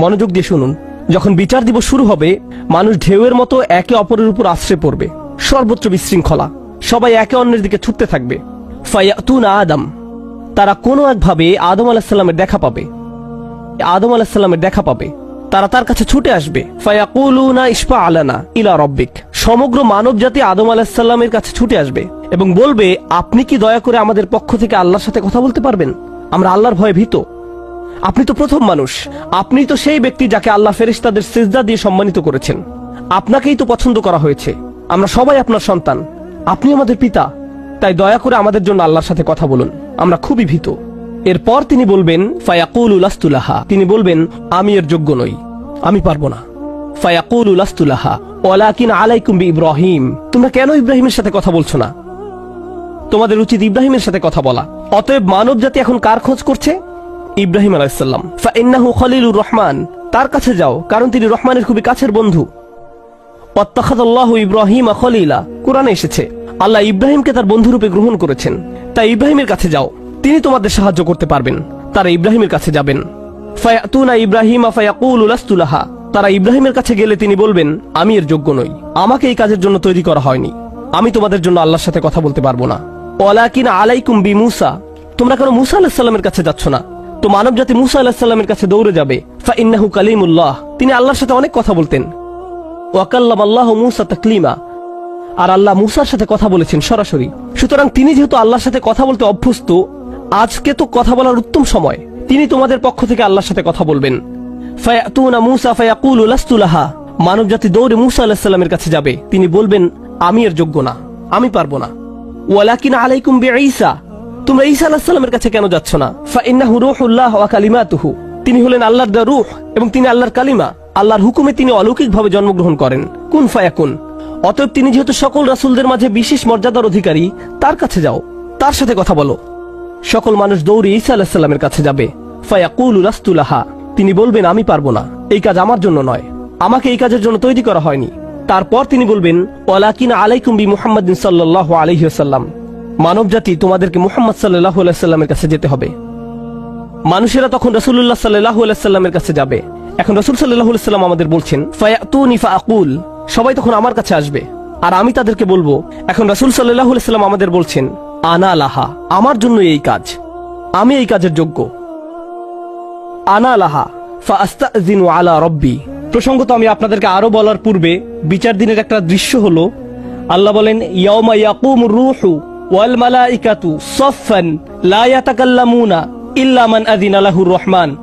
মনোযোগ দিয়ে শুনুন। যখন বিচার দিবস শুরু হবে, মানুষ ঢেউয়ের মতো একে অপরের উপর আশ্রে পড়বে। সর্বত্র বিশৃঙ্খলা। সবাই একে অন্যের দিকে ছুটতে থাকবে। আদম। তারা কোনো একভাবে আদম আলাহিসাল্লামের দেখা পাবে। আদম আলাহিসাল্লামের দেখা পাবে। তারা তার কাছে ছুটে আসবে। ফায়াকুলুনা ইসফা আলানা ইলা রব্বিক। সমগ্র মানব জাতি আদম আলাহিসাল্লামের কাছে ছুটে আসবে এবং বলবে, আপনি কি দয়া করে আমাদের পক্ষ থেকে আল্লাহর সাথে কথা বলতে পারবেন? আমরা আল্লাহর ভয়ে ভীত। আপনি তো প্রথম মানুষ। আপনি তো সেই ব্যক্তি যাকে আল্লাহ ফেরেশতাদের সিজদা দিয়ে সম্মানিত করেছেন। আপনাকেই তো পছন্দ করা হয়েছে। আমরা সবাই আপনার সন্তান। আপনি আমাদের পিতা। তাই দয়া করে আমাদের জন্য আল্লাহর সাথে কথা বলুন। আমরা খুবই ভীত। এরপর তিনি বলবেন, ফায়াকুল উলাস্তুলাহা তিনি বলবেন, আমি এর যোগ্য নই। আমি পারব না। ফায়াকুল উলাস্তুলাহা ওলাকিন আলাইকুম ইব্রাহিম তোমরা কেন ইব্রাহিমের সাথে কথা বলছো না? তোমাদের উচিত ইব্রাহিমের সাথে কথা বলা। অতএব মানব জাতি এখন কার খোঁজ করছে? ইব্রাহিম আলাইসাল্লাম ফাইন্নাহু খলিলুর রহমান। তার কাছে যাও, কারণ তিনি রহমানের খুবই কাছের বন্ধু। ইব্রাহিম খলিলা। কোরআনে এসেছে, আল্লাহ ইব্রাহিমকে তার বন্ধুরূপে গ্রহণ করেছেন। তাই ইব্রাহিমের কাছে যাও, তিনি তোমাদের সাহায্য করতে পারবেন। তারা ইব্রাহিমের কাছে যাবেন। ফায়াতুনা ইব্রাহিম তারা ইব্রাহিমের কাছে গেলে তিনি বলবেন, আমি এর যোগ্য নই। আমাকে এই কাজের জন্য তৈরি করা হয়নি। আমি তোমাদের জন্য আল্লাহর সাথে কথা বলতে পারব না। ওয়ালাকিন আলাইকুম বি মুসা। তোমরা কেন মুসা আলাহিসাল্লামের কাছে যাচ্ছ না? তো মানব জাতি মুসা আলাহিসাল্লামের কাছে দৌড়ে যাবে। ফা ইন্নাহু কালিমুল্লাহ। তিনি আল্লাহর সাথে অনেক কথা বলতেন। ওয়াকাল্লাম আল্লাহ মুসা তাকলিমা। আর আল্লাহ মুসার সাথে কথা বলেছেন সরাসরি। সুতরাং তিনি যেহেতু আল্লাহর সাথে কথা বলতে অভ্যস্ত, আজকে তো কথা বলার উত্তম সময়। তিনি তোমাদের পক্ষ থেকে আল্লাহর সাথে কথা বলবেন। ফায়াতুনা মুসা ফায়াকুল লাস্তুলাহা মানব জাতি দৌড়ে মুসা আলাহিসাল্লামের কাছে যাবে। তিনি বলবেন, আমি এর যোগ্য না। আমি পারব না। ওয়ালাকিন আলাইকুম বে ঈসা তোমরা ঈসা আলাহিসাল্লামের কাছে কেন যাচ্ছ না? ফা ইন্নাহু রূহুল্লাহ ওয়া কালিমাতুহু। তিনি হলেন আল্লাহর দা রূহ এবং তিনি আল্লাহর কালিমা। আল্লাহর হুকুমে তিনি অলৌকিকভাবে জন্মগ্রহণ করেন। কুন ফায়াকুন। অতএব তিনি যেহেতু সকল রাসূলদের মাঝে বিশেষ মর্যাদার অধিকারী, তার কাছে যাও। তার সাথে কথা বলো। সকল মানুষ দৌড়ে ঈসা আলাহিসাল্লামের কাছে যাবে। ফায়াকুল রাস্তুলাহা তিনি বলবেন, আমি পারব না। এই কাজ আমার জন্য নয়। আমাকে এই কাজের জন্য তৈরি করা হয়নি। তারপর তিনি বলবেন, ওয়ালাকিন আলাইকুম বি মুহাম্মাদিন সাল্লাল্লাহু আলাইহি ওয়াসাল্লাম। মানব জাতি তোমাদেরকে মুহাম্মদ আলাইহি সাল্লামের কাছে যেতে হবে। মানুষেরা তখন রাসূলুল্লাহ সাল্লাল্লাহু আলাইহি সাল্লামের কাছে যাবে। এখন রাসূল আলাইহি সাল্লাম আমাদের বলছেন, ফায়াতুনি ফাআকুল। সবাই তখন আমার কাছে আসবে। আর আমি তাদেরকে বলব, এখন রাসূল আলাইহি সাল্লাম আমাদের বলছেন, আনা লাহা, আমার জন্য এই কাজ। আমি এই কাজের যোগ্য। আনা লাহা ফাস্তাযিনু আলা রব্বি। প্রসঙ্গত আমি আপনাদেরকে আরও বলার পূর্বে বিচার দিনের একটা দৃশ্য হলো, আল্লাহ বলেন, ইয়াউমা রূহু লা মান রহমান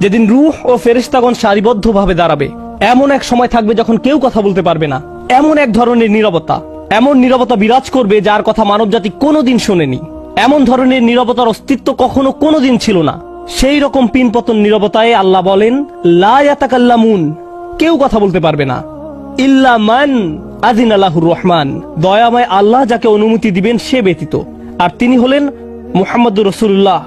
যেদিন রূহ ও ফেরেশতাগণ সারিবদ্ধভাবে দাঁড়াবে, এমন এক সময় থাকবে যখন কেউ কথা বলতে পারবে না। এমন এক ধরনের নীরবতা, এমন নীরবতা বিরাজ করবে যার কথা মানবজাতি কোনোদিন শোনেনি। এমন ধরনের নীরবতার অস্তিত্ব কখনো কোনোদিন ছিল না। সেই রকম পিনপতন নীরবতায় আল্লাহ বলেন, লা কেউ কথা বলতে পারবে না। আজিন আল্লাহুর রহমান। দয়াময় আল্লাহ যাকে অনুমতি দিবেন, সে ব্যতীত। আর তিনি হলেন মুহাম্মদুর রসুল্লাহ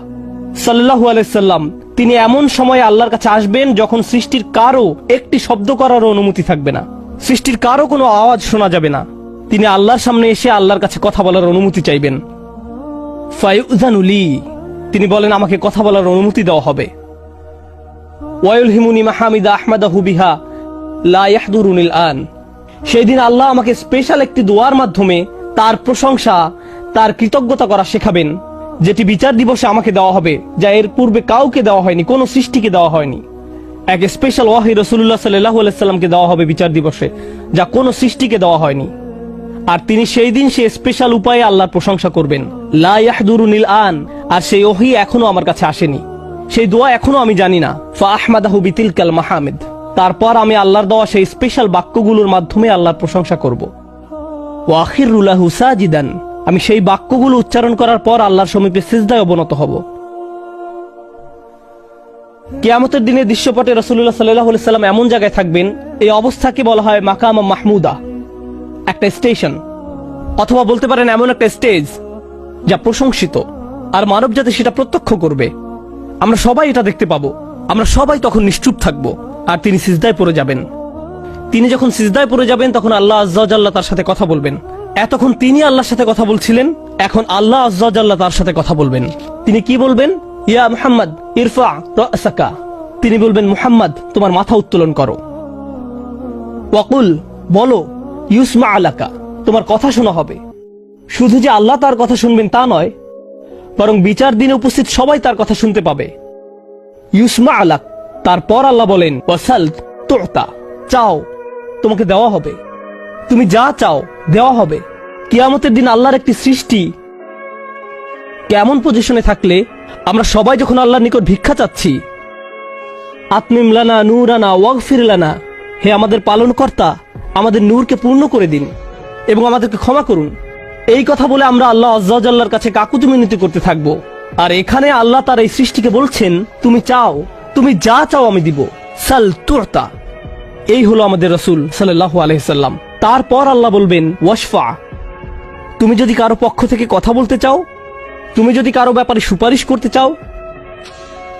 সাল্লাহু আলাইসাল্লাম তিনি এমন সময় আল্লাহর কাছে আসবেন যখন সৃষ্টির কারও একটি শব্দ করার অনুমতি থাকবে না। সৃষ্টির কারও কোনো আওয়াজ শোনা যাবে না। তিনি আল্লাহর সামনে এসে আল্লাহর কাছে কথা বলার অনুমতি চাইবেন। ফায়ুজানুলি তিনি বলেন, আমাকে কথা বলার অনুমতি দেওয়া হবে। ওয়ায়ুল হিমুনি মাহমিদা আহমদা হুবিহা লা ইয়াহদুরুনিল আন। সেই দিন আল্লাহ আমাকে স্পেশাল একটি দোয়ার মাধ্যমে তার প্রশংসা, তার কৃতজ্ঞতা করা শেখাবেন, যেটি বিচার দিবসে আমাকে দেওয়া হবে, যা এর পূর্বে কাউকে দেওয়া হয়নি, কোনো সৃষ্টিকে দেওয়া হয়নি। এক স্পেশাল ওয়াহি রসুল্লাহ সাল্লাহ আলাইসাল্লামকে দেওয়া হবে বিচার দিবসে, যা কোনো সৃষ্টিকে দেওয়া হয়নি। আর তিনি সেই দিন সে স্পেশাল উপায়ে আল্লাহর প্রশংসা করবেন। লা ইয়াহদুরুনিল আন। আর সেই ওহি এখনও আমার কাছে আসেনি। সেই দোয়া এখনও আমি জানি না। ফা আহমাদাহু বিতিলকাল মাহমেদ। তারপর আমি আল্লাহর দেওয়া সেই স্পেশাল বাক্যগুলোর মাধ্যমে আল্লাহর প্রশংসা করব। ওয়াখিরুল্লাহু সাজিদান, আমি সেই বাক্যগুলো উচ্চারণ করার পর আল্লাহর সমীপে সিজদায় অবনত হব। কেয়ামতের দিনে দৃশ্যপটে রসুল্লাহ সাল্লাহ সাল্লাম এমন জায়গায় থাকবেন, এই অবস্থাকে বলা হয় মাকামা মাহমুদা, একটা স্টেশন, অথবা বলতে পারেন এমন একটা স্টেজ, যা প্রশংসিত, আর মানব জাতি সেটা প্রত্যক্ষ করবে। আমরা সবাই এটা দেখতে পাবো, আমরা সবাই তখন নিশ্চুপ থাকব। আর তিনি সিজদায় পড়ে যাবেন। তিনি যখন সিজদায় পড়ে যাবেন, তখন আল্লাহ আজ্লাহ তার সাথে কথা বলবেন। এতক্ষণ তিনি আল্লাহর সাথে কথা বলছিলেন, এখন আল্লাহ আজ্লাহ তার সাথে কথা বলবেন। তিনি কি বলবেন? ইয়া মুহাম্মদ, ইরফা রাসাকা তিনি বলবেন, মুহাম্মদ, তোমার মাথা উত্তোলন করো। ওয়াকুল বলো, ইউসমা আলাকা, তোমার কথা শোনা হবে। শুধু যে আল্লাহ তার কথা শুনবেন তা নয়, বরং বিচার দিনে উপস্থিত সবাই তার কথা শুনতে পাবে। ইউসমা আলাক তারপর আল্লাহ বলেন চাও, তোমাকে দেওয়া হবে। তুমি যা চাও, দেওয়া হবে। কিয়ামতের দিন আল্লাহর একটি সৃষ্টি কেমন পজিশনে থাকলে আমরা সবাই যখন আল্লাহর নিকট ভিক্ষা চাচ্ছি আত্মিমলানা নূরানা ওয়াগফিরলানা হে আমাদের পালনকর্তা, আমাদের নূরকে পূর্ণ করে দিন এবং আমাদেরকে ক্ষমা করুন। এই কথা বলে আমরা আল্লাহ আল্লাহর কাছে কাকুতি মিনতি করতে থাকব। আর এখানে আল্লাহ তার এই সৃষ্টিকে বলছেন, তুমি চাও তুমি যা চাও আমি দিব। সাল তুরতা। এই হলো আমাদের রসুল সাল্লাহ আলহিসাল্লাম তারপর আল্লাহ বলবেন, ওয়াশফা। তুমি যদি কারও পক্ষ থেকে কথা বলতে চাও, তুমি যদি কারও ব্যাপারে সুপারিশ করতে চাও,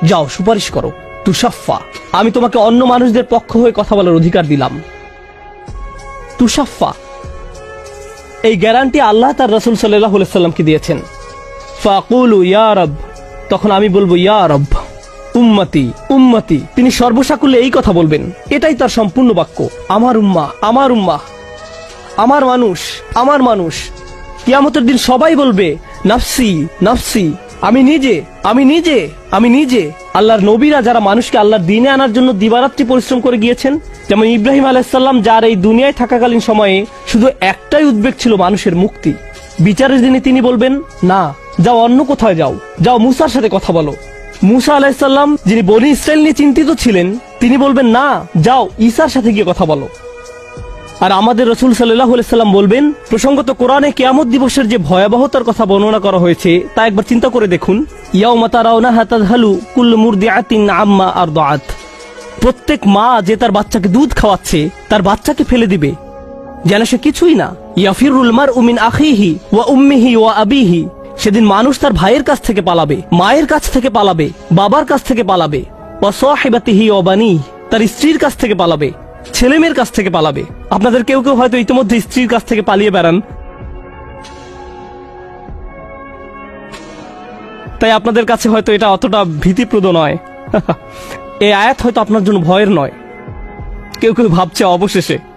যাও, সুপারিশ করো। তুষাফা আমি তোমাকে অন্য মানুষদের পক্ষ হয়ে কথা বলার অধিকার দিলাম। তুষাফা এই গ্যারান্টি আল্লাহ তার রসুল সাল্লাহ সাল্লামকে দিয়েছেন। ফাকুলু, ইয়া রব। তখন আমি বলব, ইয়া রব। উম্মতি উম্মতি। তিনি সর্বসাকুল্যে এই কথা বলবেন। এটাই তার সম্পূর্ণ বাক্য। আমার উম্মা আমার উম্মা। আমার মানুষ আমার মানুষ। কিয়ামতের দিন সবাই বলবে, নাফসি নাফসি। আমি নিজে আমি নিজে আমি নিজে। আল্লাহর নবীরা যারা মানুষকে আল্লাহর দিনে আনার জন্য দিবারাত্রি পরিশ্রম করে গিয়েছেন, যেমন ইব্রাহিম আলাইসাল্লাম যার এই দুনিয়ায় থাকাকালীন সময়ে শুধু একটাই উদ্বেগ ছিল মানুষের মুক্তি। বিচারের দিনে তিনি বলবেন, না, যাও অন্য কোথায় যাও। যাও মুসার সাথে কথা বলো। মুসা আলাইসাল্লাম যিনি বনি ইসরায়েল নিয়ে চিন্তিত ছিলেন, তিনি বলবেন, না, যাও, ঈসার সাথে গিয়ে কথা বলো। আর আমাদের রসুল সাল্লাহ সাল্লাম বলবেন, প্রসঙ্গত কোরআনে কেয়ামত দিবসের যে ভয়াবহতার কথা বর্ণনা করা হয়েছে, তা একবার চিন্তা করে দেখুন। ইয়াও মাতারাউনা হাতাদহালু কুল্লু মুরদিআতিন আম্মা আর দাআত প্রত্যেক মা যে তার বাচ্চাকে দুধ খাওয়াচ্ছে, তার বাচ্চাকে ফেলে দিবে। যেন সে কিছুই না। ইয়াফিরুল মার উমিন আখিহি ওয়া উম্মিহি ওয়া আবিহি। সেদিন মানুষ তার ভাইয়ের কাছ থেকে পালাবে, মায়ের কাছ থেকে পালাবে, বাবার কাছ থেকে পালাবে। ওয়া সাহিবাতিহি ওয়া তার স্ত্রীর কাছ থেকে পালাবে ছেলে মেয়ের কাছ থেকে পালাবে। আপনাদের কেউ কেউ হয়তো ইতিমধ্যে স্ত্রীর কাছ থেকে পালিয়ে বেড়ান। তাই আপনাদের কাছে হয়তো এটা অতটা ভীতিপ্রদ নয়। এই আয়াত হয়তো আপনার জন্য ভয়ের নয়। কেউ কেউ ভাবছে অবশেষে।